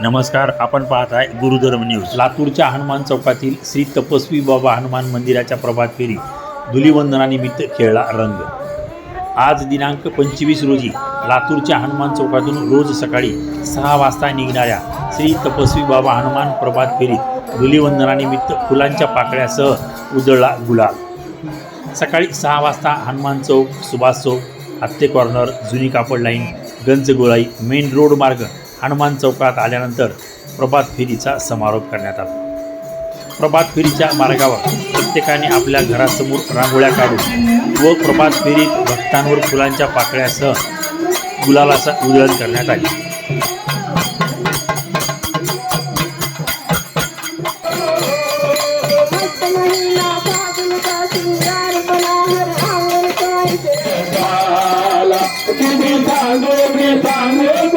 नमस्कार आपण पाहत आहे गुरुधर्म न्यूज. लातूरच्या हनुमान चौकातील श्री तपस्वी बाबा हनुमान मंदिराच्या प्रभात फेरी धुलिवंदनानिमित्त खेळला रंग. आज दिनांक पंचवीस रोजी लातूरच्या हनुमान चौकातून रोज सकाळी सहा वाजता निघणाऱ्या श्री तपस्वी बाबा हनुमान प्रभात फेरीत धुलिवंदनानिमित्त फुलांच्या पाकळ्यासह उजळला गुलाल. सकाळी सहा वाजता हनुमान चौक सुभाष चौक हत्ते कॉर्नर जुनी कापड लाईन गंजगोळाई मेन रोड मार्ग हनुमान चौकात आल्यानंतर प्रभात फेरीचा समारोप करण्यात आला प्रभात फेरीच्या मार्गावर प्रत्येकाने आपल्या घरासमोर रांगोळ्या काढून व प्रभात फेरीत भक्तांवर फुलांच्या पाकळ्यासह गुलालाचा उधळण करण्यात आली मस्त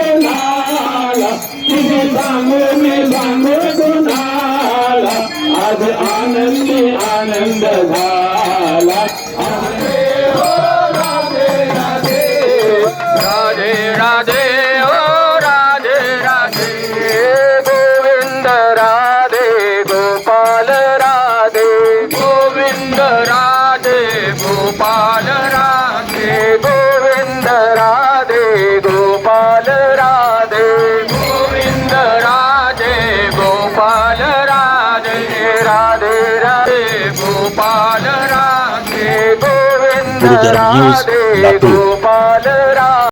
आनंदी आनंद झाला राधे राधे ओ राधे राधे गोविंद राधे गोपाल राधे गोविंद राधे गोपाल राधे गोविंद राधे गोपाल राधे राधे गोपाल राधे गोविंद गुरुधर्म न्यूज, राधे लातूर. गोपाल राधे